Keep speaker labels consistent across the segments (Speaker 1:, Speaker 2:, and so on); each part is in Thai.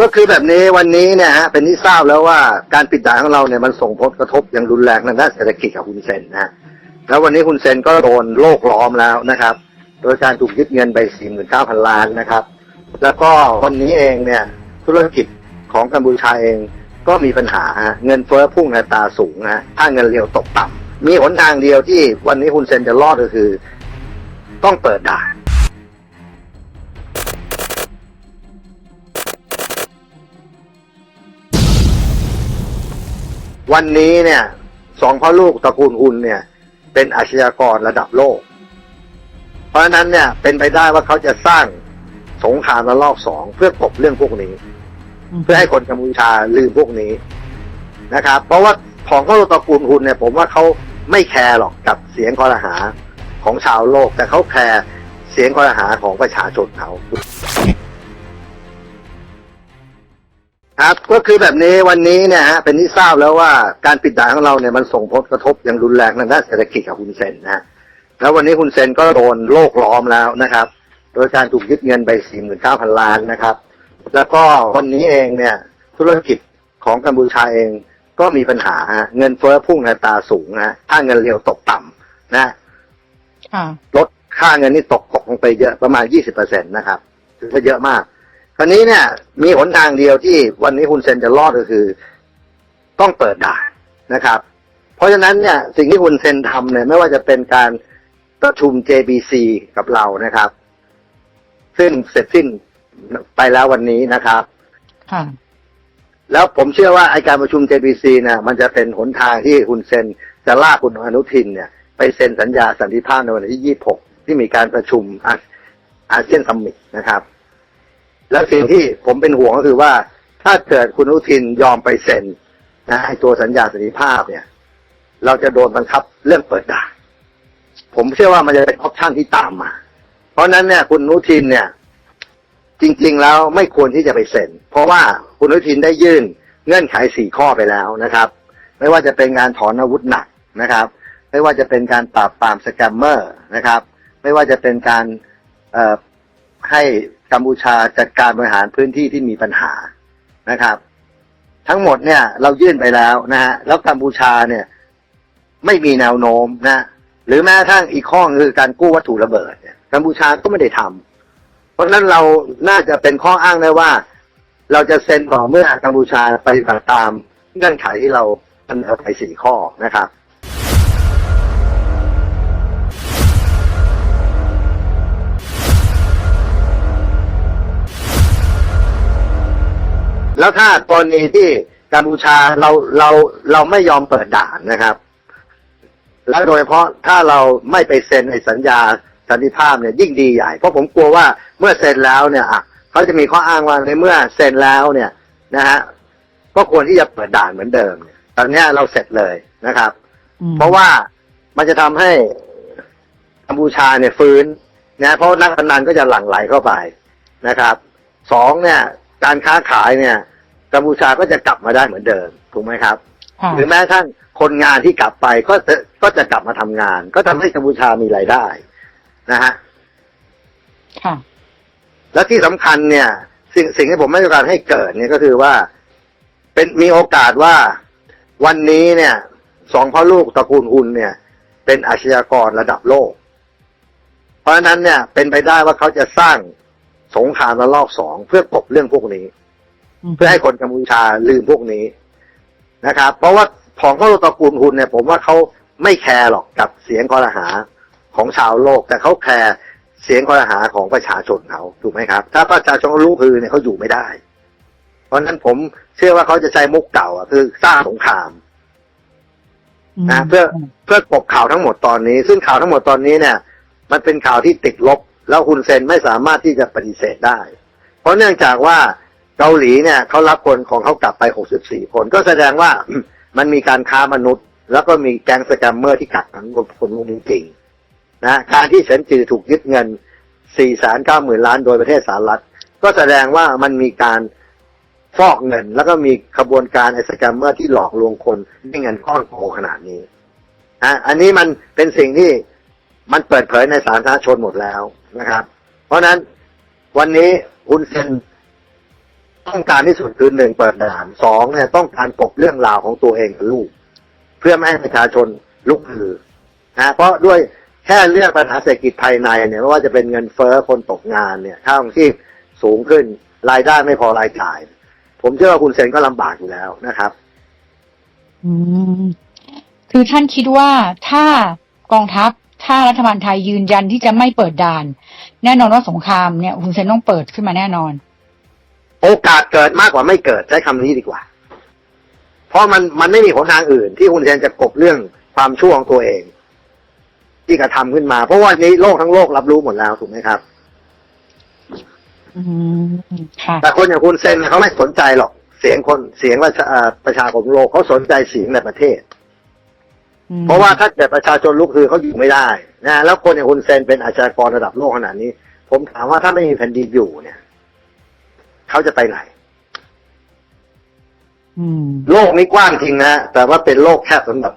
Speaker 1: ก็คือแบบนี้วันนี้เนี่ยฮะเป็นที่ทราบแล้วว่าการปิดด่านของเราเนี่ยมันส่งผลกระทบอย่างรุนแรงทางด้านเศรษฐกิจกับคุณเซนนะฮะแล้ววันนี้คุณเซนก็โดนโลกล้อมแล้วนะครับ โดยการถูกยึดเงินไป49,000ล้านนะครับ แล้วก็วันนี้เองเนี่ยธุรกิจของกัมพูชาเองก็มีปัญหาฮะเงินเฟ้อพุ่งในตาสูงนะถ้าเงินเรียวตกต่ำมีหนทางเดียวที่วันนี้คุณเซนจะรอดก็คือ ต้องเปิดด่าน วันนี้เนี่ยสองพ่อลูกตระกูลอุนเนี่ย เป็นอาชญากรระดับโลก เพราะฉะนั้นเนี่ย เป็นไปได้ว่าเขาจะสร้างสงครามระลอกสองเพื่อกลบเรื่องพวกนี้ เพื่อให้คนกัมพูชาลืมพวกนี้นะครับ เพราะว่าของพ่อลูกตระกูลอุนเนี่ย ผมว่าเขาไม่แคร์หรอกกับเสียงคอรหาของชาวโลก แต่เขาแคร์เสียงคอรหาของประชาชนเขา ครับก็คือแบบนี้วันนี้เนี่ยฮะเป็นที่ทราบแล้วว่าการปิดด่านของเราเนี่ยมันส่งผลกระทบอย่างรุนแรงทางด้านเศรษฐกิจกับคุณเซนนะฮะแล้ววันนี้คุณเซนก็โดนโลกล้อมแล้วนะครับ โดยการถูกยึดเงินไป 49,000 ล้านนะครับ แล้วก็วันนี้เองเนี่ยธุรกิจของกัมพูชาเองก็มีปัญหาฮะเงินเฟ้อพุ่งในตราสูงนะถ้าเงินเรียวตกต่ำนะ
Speaker 2: ค่ะ
Speaker 1: ลดค่าเงินนี่ตกตกลงไปเยอะประมาณ 20%นะครับถือว่าเยอะมาก คราวนี้เนี่ย มีหนทางเดียวที่วันนี้คุณเซนจะรอดก็คือ ต้องเปิดด่านนะครับ เพราะฉะนั้นเนี่ย สิ่งที่คุณเซนทำเนี่ย ไม่ว่าจะเป็นการประชุม JBC กับเรานะครับ ซึ่งเสร็จสิ้นไปแล้ววันนี้นะครับ
Speaker 2: ค่ะ
Speaker 1: แล้วผมเชื่อว่าไอการประชุม JBC เนี่ยมันจะเป็นหนทางที่คุณเซนจะลากคุณอนุทินเนี่ย ไปเซ็นสัญญาสันติภาพในวันที่ 26 ที่มีการประชุมอาอาเซียนซัมมิตนะครับ แล้วสิ่งที่ผมเป็นห่วงก็คือว่า ถ้าเกิดคุณอนุทินยอมไปเซ็นนะไอตัวสัญญาสันติภาพเนี่ย เราจะโดนบังคับเรื่องเปิดด่านผมเชื่อว่ามันจะเป็นออปชั่นที่ตามมา เพราะนั้นเนี่ยคุณอนุทินเนี่ย จริง ๆ แล้วไม่ควรที่จะไปเซ็น เพราะว่าคุณอนุทินได้ยื่นเงื่อนไขสี่ข้อไปแล้วนะครับ ไม่ว่าจะเป็นการถอนอาวุธหนักนะครับ ไม่ว่าจะเป็นการปราบปรามสแกมเมอร์นะครับ ไม่ว่าจะเป็นการให้ กัมพูชาจัดการบริหารพื้นที่ที่มีปัญหานะครับ ทั้งหมดเนี่ยเรายื่นไปแล้วนะฮะแล้วกัมพูชาเนี่ย ไม่มีแนวโน้มนะหรือแม้กระทั่งอีกข้อคือการกู้วัตถุระเบิดเนี่ยกัมพูชาก็ไม่ได้ทำเพราะฉะนั้นเราน่าจะเป็นข้ออ้างได้ว่า เราจะเซ็นต่อเมื่อกัมพูชาปฏิบัติตามเงื่อนไขที่เราเสนอไปสี่ข้อนะครับ แล้วถ้ากรณีที่กัมพูชาเราเราเราไม่ยอมเปิดด่านนะครับ แล้วโดยเฉพาะถ้าเราไม่ไปเซ็นในสัญญาสันติภาพเนี่ยยิ่งดีใหญ่ เพราะผมกลัวว่าเมื่อเซ็นแล้วเนี่ยอะเขาจะมีข้ออ้างว่าในเมื่อเซ็นแล้วเนี่ยนะฮะก็ควรที่จะเปิดด่านเหมือนเดิมเนี่ยตอนเนี้ยเราเสร็จเลยนะครับ
Speaker 2: อืม
Speaker 1: เพราะว่ามันจะทำให้กัมพูชาเนี่ยฟื้นนะเพราะนักพนันก็จะหลั่งไหลเข้าไปนะครับสองเนี่ย การค้าขายเนี่ยกัมพูชาก็จะกลับมาได้เหมือนเดิมถูกไหมครับ
Speaker 2: ค่ะ
Speaker 1: หรือแม้กระทั่งคนงานที่กลับไปก็จะก็จะกลับมาทำงาน ก็ทำให้กัมพูชามีรายได้นะฮะ
Speaker 2: ค่ะ
Speaker 1: และที่สำคัญเนี่ย สิ่งสิ่งที่ผมไม่ต้องการให้เกิดเนี่ยก็คือว่า เป็นมีโอกาสว่าวันนี้เนี่ยสองพ่อลูกตระกูลอุนเนี่ย เป็นอาชญากรระดับโลก เพราะฉะนั้นเนี่ยเป็นไปได้ว่าเขาจะสร้าง สงครามระลอกสองเพื่อกลบเรื่องพวกนี้ เพื่อให้คนกัมพูชาลืมพวกนี้นะครับ เพราะว่าของพ่อลูกตระกูลอุนเนี่ย ผมว่าเขาไม่แคร์หรอกกับเสียงคอรหาของชาวโลก แต่เขาแคร์เสียงคอรหาของประชาชนเขาถูกไหมครับ ถ้าประชาชนรู้คือเนี่ยเขาอยู่ไม่ได้ เพราะฉะนั้นผมเชื่อว่าเขาจะใช้มุกเก่าอะคือสร้างสงครามนะเพื่อเพื่อกลบข่าวทั้งหมดตอนนี้ ซึ่งข่าวทั้งหมดตอนนี้เนี่ย มันเป็นข่าวที่ติดลบ แล้วคุณเซนไม่สามารถที่จะปฏิเสธได้ เพราะเนื่องจากว่าเกาหลีเนี่ยเขารับคนของเขากลับไป 64 คน ก็แสดงว่ามันมีการค้ามนุษย์ แล้วก็มีแก๊งสแกมเมอร์ที่กักขังคนพวกนี้จริงนะการที่เฉินจือถูกยึดเงิน 4 9 0 0 0 0 ล้านโดยประเทศสหรัฐ ก็แสดงว่ามันมีการฟอกเงิน แล้วก็มีขบวนการไอ้สแกมเมอร์ที่หลอกลวงคนด้วยเงินก้อนโตขนาดนี้อะอันนี้มันเป็นสิ่งที่มันเปิดเผยในสาธารณชนหมดแล้ว นะครับ เพราะฉะนั้นวันนี้คุณเซนต้องการที่สุดคือหนึ่งเปิดด่านสองเนี่ยต้องการกบเรื่องราวของตัวเองกับลูก เพื่อไม่ให้ประชาชนลุกฮือนะเพราะด้วยแค่เรื่องปัญหาเศรษฐกิจภายในเนี่ยไม่ว่าจะเป็นเงินเฟ้อคนตกงานเนี่ยค่าของชีพสูงขึ้น รายได้ไม่พอรายจ่าย ผมเชื่อว่าคุณเซนก็ลำบากอยู่แล้วนะครับ
Speaker 2: อืมคือท่านคิดว่าถ้ากองทัพ ถ้ารัฐบาลไทยยืนยันที่จะไม่เปิดด่าน แน่นอนว่าสงครามเนี่ยคุณเซนต้องเปิดขึ้นมาแน่นอน
Speaker 1: โอกาสเกิดมากกว่าไม่เกิดใช้คำนี้ดีกว่า เพราะมันมันไม่มีหนทางอื่น ที่คุณเซนจะกลบเรื่องความชั่วของตัวเอง ที่กระทำขึ้นมา เพราะว่านี้โลกทั้งโลกรับรู้หมดแล้วถูกไหมครับ
Speaker 2: อืมค่ะ
Speaker 1: แต่คนอย่างคุณเซนเนี่ยเขาไม่สนใจหรอก เสียงคนเสียงประชาเอ่อประชาคมโลกเขาสนใจเสียงในประเทศ
Speaker 2: อืม
Speaker 1: เพราะว่าถ้าเกิดประชาชนลุกคือเขาอยู่ไม่ได้นะแล้วคนอย่างคุณเซนเป็นอาชญากรระดับโลกขนาดนี้ ผมถามว่าถ้าไม่มีแผ่นดินอยู่เนี่ยเขาจะไปไหน
Speaker 2: อืม
Speaker 1: โลกนี้กว้างจริงนะแต่ว่าเป็นโลกแคบสำหรับ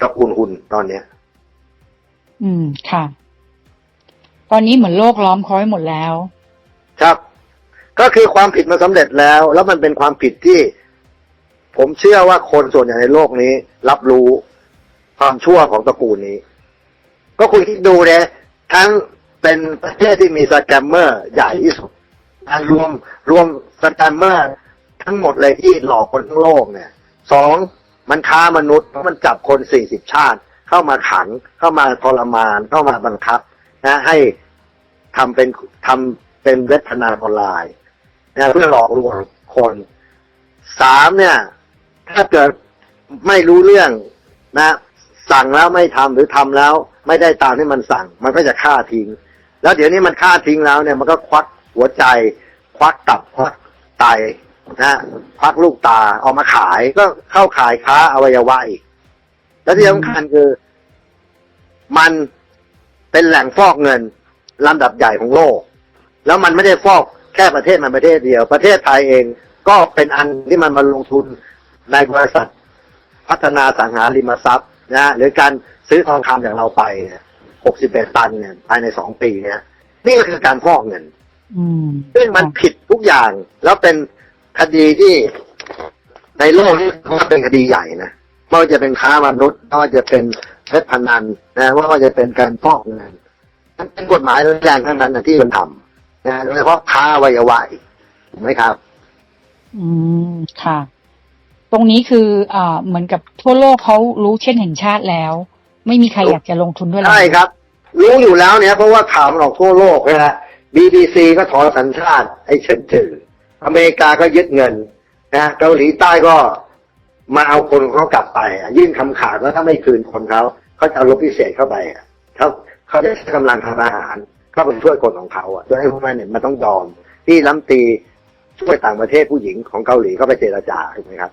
Speaker 1: ตระกูลคุณตอนเนี้ย
Speaker 2: อืมค่ะ ตอนนี้เหมือนโลกล้อมเขาไว้หมดแล้ว
Speaker 1: ครับ ก็คือความผิดมันสำเร็จแล้ว แล้วมันเป็นความผิดที่ ผมเชื่อว่าคนส่วนใหญ่ในโลกนี้ รับรู้ ความชั่วของตระกูลนี้ ก็คุณคิดดูเนี่ยทั้งเป็นประเทศที่มีสแกมเมอร์ใหญ่ที่สุดรวมรวมสแกมเมอร์ทั้งหมดเลยที่หลอกคนทั้งโลกเนี่ยสองมันค้ามนุษย์เพราะมันจับคนสี่สิบชาติ เข้ามาขังเข้ามาทรมานเข้ามาบังคับ นะ ให้ทำเป็นทำเป็นเว็บพนันออนไลน์นะเพื่อหลอกลวงคนสามเนี่ย ถ้าเกิดไม่รู้เรื่องนะ สั่งแล้วไม่ทำหรือทำแล้ว ไม่ได้ตามที่มันสั่ง มันก็จะฆ่าทิ้ง แล้วเดี๋ยวนี้มันฆ่าทิ้งแล้วเนี่ยมันก็ควักหัวใจ ควักตับควักไตนะควักลูกตาเอามาขายก็เข้าขายค้าอวัยวะอีก แล้วที่สำคัญคือ มันเป็นแหล่งฟอกเงินลำดับใหญ่ของโลก แล้วมันไม่ได้ฟอกแค่ประเทศมันประเทศเดียว ประเทศไทยเองก็เป็นอันที่มันมาลงทุนในบริษัท พัฒนาสังหาริมทรัพย์ นะฮะหรือการซื้อทองคำอย่างเราไปเนี่ย61ตันเนี่ยภายในสองปีเนี่ยนี่ก็คือการฟอกเงิน
Speaker 2: อืม
Speaker 1: ซึ่งมันผิดทุกอย่างแล้วเป็นคดีที่ในโลกนี้ถือว่าเป็นคดีใหญ่นะไม่ว่าจะเป็นค้ามนุษย์ไม่ว่าจะเป็นเว็บพนันนะไม่ว่าจะเป็นการฟอกเงินมันเป็นกฎหมายแรงทั้งนั้นนะที่มันทำนะโดยเฉพาะค้าอวัยวะอีกถูกไหมครับ
Speaker 2: อืมค่ะ ตรงนี้คืออ่าเหมือนกับทั่วโลกเขารู้เช่นแห่งชาติแล้ว ไม่มีใครอยากจะลงทุนด้วยแล้ว
Speaker 1: ใช่ครับ รู้อยู่แล้วเนี่ยเพราะว่าข่าวมันออกทั่วโลกนะฮะ BBC ก็ถอนสัญชาติไอ้เฉินจืออเมริกาก็ยึดเงินนะเกาหลีใต้ก็มาเอาคนของเขากลับไปอะยื่นคำขาดว่าถ้าไม่คืนคนเขาเขาจะเอารบพิเศษเข้าไปอะเขาเขาจะใช้กำลังทางทหารเข้าไปช่วยคนของเขาอะโดยให้พวกนั้นเนี่ยมันต้องยอมที่ล้ำตีช่วยต่างประเทศผู้หญิงของเกาหลีเข้าไปเจรจาถูกไหมครับ